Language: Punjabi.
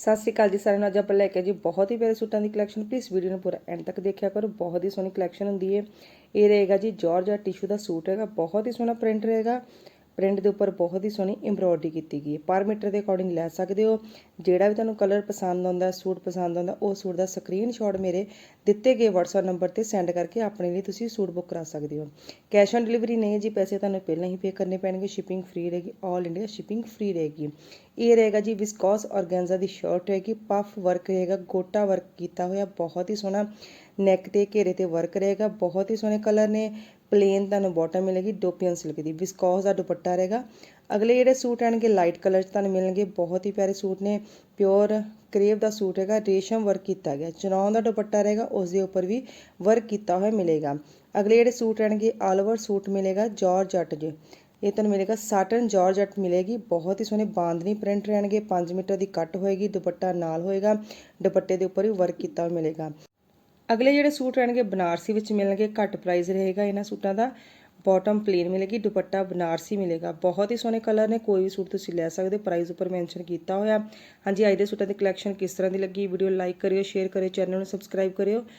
ਸਤਿ ਸ਼੍ਰੀ ਅਕਾਲ ਜੀ ਸਾਰਿਆਂ ਨੂੰ। ਅੱਜ ਆਪਾਂ ਲੈ ਕੇ ਜੀ ਬਹੁਤ ਹੀ ਪਿਆਰੇ ਸੂਟਾਂ ਦੀ ਕਲੈਕਸ਼ਨ ਪਲੀਜ਼ ਵੀਡੀਓ ਨੂੰ ਪੂਰਾ ਐਂਡ ਤੱਕ ਦੇਖਿਆ ਕਰੋ। ਬਹੁਤ ਹੀ ਸੋਹਣੀ ਕਲੈਕਸ਼ਨ ਹੁੰਦੀ ਹੈ। ਇਹ ਰਹੇਗਾ ਜੀ ਜਾਰਜਟ ਟਿਸ਼ੂ ਦਾ ਸੂਟ ਹੈਗਾ। ਬਹੁਤ ਹੀ ਸੋਹਣਾ ਪ੍ਰਿੰਟ ਰਹੇਗਾ। ਪ੍ਰਿੰਟ ਦੇ ਉੱਪਰ ਬਹੁਤ ਹੀ ਸੋਹਣੀ ਐਮਬ੍ਰੋਇਡਰੀ ਕੀਤੀ ਗਈ ਹੈ। ਪਰ ਮੀਟਰ ਦੇ ਅਕੋਰਡਿੰਗ ਲੈ ਸਕਦੇ ਹੋ। ਜਿਹੜਾ ਵੀ ਤੁਹਾਨੂੰ ਕਲਰ ਪਸੰਦ ਆਉਂਦਾ, ਸੂਟ ਪਸੰਦ ਆਉਂਦਾ, ਉਹ ਸੂਟ ਦਾ ਸਕਰੀਨਸ਼ਾਟ ਮੇਰੇ ਦਿੱਤੇ ਗਏ WhatsApp ਨੰਬਰ ਤੇ ਸੈਂਡ ਕਰਕੇ ਆਪਣੇ ਲਈ ਤੁਸੀਂ ਸੂਟ ਬੁੱਕ ਕਰਾ ਸਕਦੇ ਹੋ। ਕੈਸ਼ ਔਨ ਡਿਲੀਵਰੀ ਨਹੀਂ ਹੈ ਜੀ, ਪੈਸੇ ਤੁਹਾਨੂੰ ਪਹਿਲਾਂ ਹੀ ਪੇ ਕਰਨੇ ਪੈਣਗੇ। ਸ਼ਿਪਿੰਗ ਫ੍ਰੀ ਰਹੇਗੀ 올 ਇੰਡੀਆ ਸ਼ਿਪਿੰਗ ਫ੍ਰੀ ਰਹੇਗੀ। ਇਹ ਰਹੇਗਾ ਜੀ ਵਿਸਕੋਸ ਔਰਗੈਂਜ਼ਾ ਦੀ ਸ਼ਰਟ ਹੋਏਗੀ ਪਫ ਵਰਕ ਰਹੇਗਾ, ਗੋਟਾ ਵਰਕ ਕੀਤਾ ਹੋਇਆ, ਬਹੁਤ ਹੀ ਸੋਹਣਾ ਨੈਕ ਤੇ ਘੇਰੇ ਤੇ ਵਰਕ ਰਹੇਗਾ, ਬਹੁਤ ਹੀ ਸੋਹਣੇ ਕਲਰ ਨੇ। ਪਲੇਨ ਤੁਹਾਨੂੰ ਬਾਟਮ ਮਿਲੇਗੀ ਡੋਪੀਅਨ ਸਿਲਕ ਦੀ। ਵਿਸਕੋਸ ਦਾ ਦੁਪੱਟਾ ਰਹੇਗਾ। ਅਗਲੇ ਜਿਹੜੇ ਸੂਟ ਆਣਗੇ ਲਾਈਟ ਕਲਰ 'ਚ ਤੁਹਾਨੂੰ ਮਿਲਣਗੇ। ਬਹੁਤ ਹੀ ਪਿਆਰੇ ਸੂਟ ਨੇ। ਪਿਓਰ ਕਰੇਵ ਦਾ ਸੂਟ ਹੈਗਾ, ਰੇਸ਼ਮ ਵਰਕ ਕੀਤਾ ਗਿਆ। ਚਨੌਨ ਦਾ ਦੁਪੱਟਾ ਰਹੇਗਾ ਉਸ ਦੇ ਉੱਪਰ ਵੀ ਵਰਕ ਕੀਤਾ ਹੋਇਆ ਮਿਲੇਗਾ। ਅਗਲੇ ਜਿਹੜੇ ਸੂਟ ਆਣਗੇ ਆਲ ਓਵਰ ਸੂਟ ਮਿਲੇਗਾ ਜਾਰਜਟ ਜੇ ਇਹ ਤੁਹਾਨੂੰ ਮਿਲੇਗਾ ਸਾਟਨ ਜਾਰਜਟ ਮਿਲੇਗੀ। ਬਹੁਤ ਹੀ ਸੋਹਣੇ ਬਾਂਦਨੀ ਪ੍ਰਿੰਟ ਰਹਿਣਗੇ। 5 ਮੀਟਰ ਦੀ ਕੱਟ ਹੋਏਗੀ, ਦੁਪੱਟਾ ਨਾਲ ਹੋਏਗਾ। ਦੁਪੱਟੇ ਦੇ ਉੱਪਰ ਵੀ ਵਰਕ ਕੀਤਾ ਹੋਇਆ ਮਿਲੇਗਾ। ਅਗਲੇ ਜਿਹੜੇ ਸੂਟ ਰਹਿਣਗੇ ਬਨਾਰਸੀ ਵਿੱਚ ਮਿਲਣਗੇ, ਘੱਟ ਪ੍ਰਾਈਸ ਰਹੇਗਾ ਇਹਨਾਂ ਸੂਟਾਂ ਦਾ। ਬਾਟਮ ਪਲੇਨ ਮਿਲੇਗੀ, ਦੁਪੱਟਾ ਬਨਾਰਸੀ ਮਿਲੇਗਾ। ਬਹੁਤ ਹੀ ਸੋਹਣੇ ਕਲਰ ਨੇ, ਕੋਈ ਵੀ ਸੂਟ ਤੁਸੀਂ ਲੈ ਸਕਦੇ ਹੋ ਪ੍ਰਾਈਸ ਉੱਪਰ ਮੈਂਸ਼ਨ ਕੀਤਾ ਹੋਇਆ। ਹਾਂਜੀ, ਅੱਜ ਦੇ ਸੂਟਾਂ ਦੀ ਕਲੈਕਸ਼ਨ ਕਿਸ ਤਰ੍ਹਾਂ ਦੀ ਲੱਗੀ? ਵੀਡੀਓ ਲਾਈਕ ਕਰਿਓ ਸ਼ੇਅਰ ਕਰਿਓ ਚੈਨਲ ਨੂੰ ਸਬਸਕ੍ਰਾਈਬ ਕਰਿਓ।